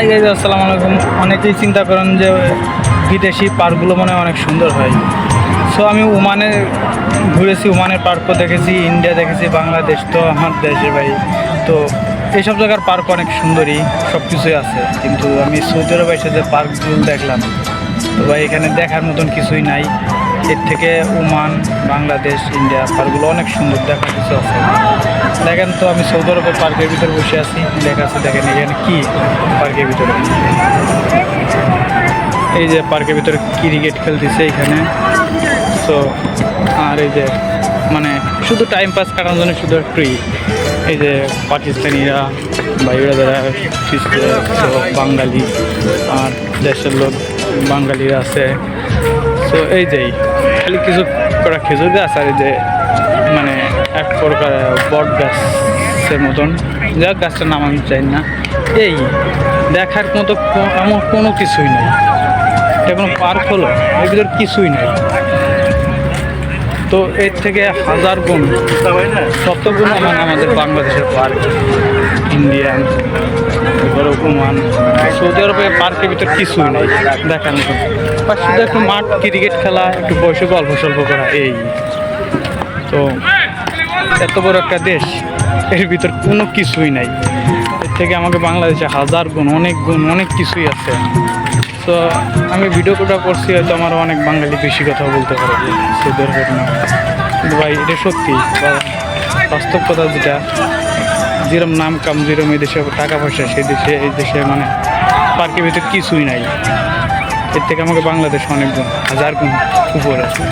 Hi guys আসসালামু আলাইকুম। অনেকেই চিন্তা করেন যে বিদেশি পার্কগুলো মনে অনেক সুন্দর হয়। সো আমি ওমানে ঘুরেছি ওমানের পার্কও দেখেছি ইন্ডিয়া দেখেছি বাংলাদেশ তো আমার দেশের ভাই তো এইসব জায়গার পার্ক অনেক সুন্দরই সব কিছুই আছে। কিন্তু আমি সৌদি আরবে এসে যে পার্কগুলো দেখলাম, তো ভাই এখানে দেখার মতন কিছুই নাই। এর থেকে ওমান, বাংলাদেশ, ইন্ডিয়া পার্কগুলো অনেক সুন্দর দেখার কিছু আছে। দেখেন তো আমি সৌদি আরবের পার্কের ভিতরে বসে আছি। দেখা আছে দেখেন এখানে কি পার্কের ভিতরে। এই যে পার্কের ভিতরে ক্রিকেট খেলতেছে এখানে। তো আর এই যে মানে শুধু টাইম পাস কাটানোর জন্য শুধু একটুই এই যে পাকিস্তানিরা বাইরে যারা বাঙালি, আর দেশের লোক বাঙালিরা আছে। তো এই যেই খালি কিছু করা খেজুর গাছ আর যে মানে এক প্রকার বট গাছের মতন। যা গাছটার নাম আমি চাই না। এই দেখার মতো এমন কোনো কিছুই নেই। এটা কোনো পার্ক হলো? এর ভিতর কিছুই নেই। তো এর থেকে হাজার গুণ শত গুণ আমাদের বাংলাদেশের পার্ক, ইন্ডিয়ান। ওমান সৌদি আরবে পার্কের ভিতর কিছুই নেই, দেখার মতো। বা শুধু একটু মাঠ ক্রিকেট খেলা, একটু বসে গল্প সল্প করা, এই। তো এত বড় একটা দেশ, এর ভিতর কোনো কিছুই নাই। এর থেকে আমাকে বাংলাদেশে হাজার গুণ, অনেক গুণ, অনেক কিছুই আছে। তো আমি ভিডিও কোটা করছি, হয়তো আমার অনেক বাঙালি বেশি কথা বলতে পারে সৌদি আরবের ভাই, এটা সত্যি বাস্তব কথা যেটা যেরম নাম কাম, যেরম এই দেশে টাকা পয়সা, সেই দেশে, এই দেশে মানে পার্কের ভিতর কিছুই নাই। এর থেকে আমাকে বাংলাদেশ অনেক গুণ হাজার গুণ উপর আছে।